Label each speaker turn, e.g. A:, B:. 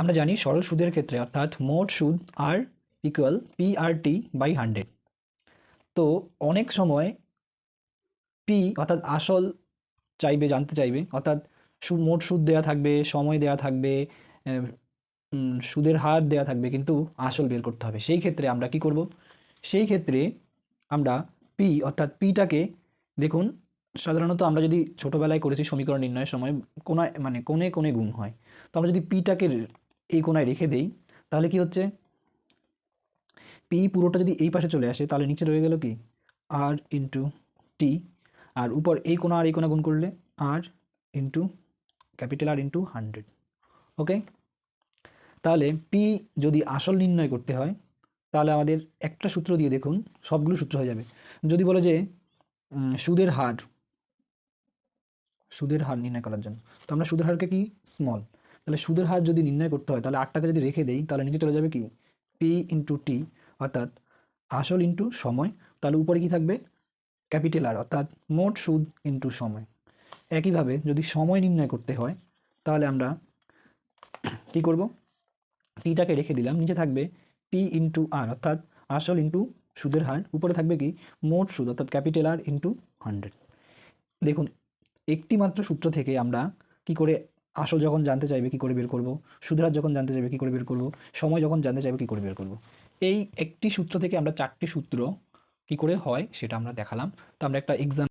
A: আমরা জানি সরল সুদের ক্ষেত্রে, অর্থাৎ মোট সুদ আর equal P R T by hundred তো অনেক সময় পি অর্থাৎ আসল চাইবে, জানতে চাইবে, অর্থাৎ মোট সুদ দেওয়া থাকবে, সময় দেওয়া থাকবে সুদের হার দেওয়া থাকবে, কিন্তু আসল বের করতে হবে। সেই ক্ষেত্রে আমরা কি করব? সেই ক্ষেত্রে আমরা পি অর্থাৎ পিটাকে দেখুন, সাধারণত আমরা যদি ছোটোবেলায় করেছি সমীকরণ নির্ণয়ের সময়, কোনায় মানে কোণে কোণে গুণ হয়। তো আমরা যদি পিটাকে এই কোণায় রেখে দেই, তাহলে কি হচ্ছে? পি পুরোটা যদি এই পাশে চলে আসে, তাহলে নিচে রয়ে গেল কি? আর ইন্টু টি আর উপর এই কোণা আর এই কোণা গুণ করলে R into capital R into hundred okay তাহলে পি যদি আসল নির্ণয় করতে হয়, তাহলে আমাদের একটা সূত্র দিয়ে দেখুন, সবগুলো সূত্র হয়ে যাবে। যদি বলে যে সুদের হার সুদের হার নির্ণয় করার জন্য, তো আমরা সুদের হারকে কি? স্মল তাহলে সুদের হার যদি নির্ণয় করতে হয়, তাহলে আটটাকে যদি রেখে দেই, তাহলে নিচে চলে যাবে কি? পি ইন্টু টি অর্থাৎ আসল ইন্টু সময়, তাহলে উপরে কি থাকবে? ক্যাপিটাল আর অর্থাৎ মোট সুদ ইন্টু সময়। একইভাবে যদি সময় নির্ণয় করতে হয়, তাহলে আমরা কি করব? টিটাকে রেখে দিলাম, নিচে থাকবে পি ইন্টু আর অর্থাৎ আসল ইন্টু সুদের হার। উপরে থাকবে কি? মোট সুদ, অর্থাৎ ক্যাপিটাল আর ইন্টু হান্ড্রেড দেখুন একটি মাত্র সূত্র থেকে আমরা কি করে আসল যখন জানতে চাইবে কী করে বের করব সুধরাত যখন জানতে চাইবে কি করে বের করব, সময় যখন জানতে চাইবে কি করে বের করব, এই একটি সূত্র থেকে আমরা চারটি সূত্র কি করে হয় সেটা আমরা দেখালাম। তো আমরা একটা এক্সাম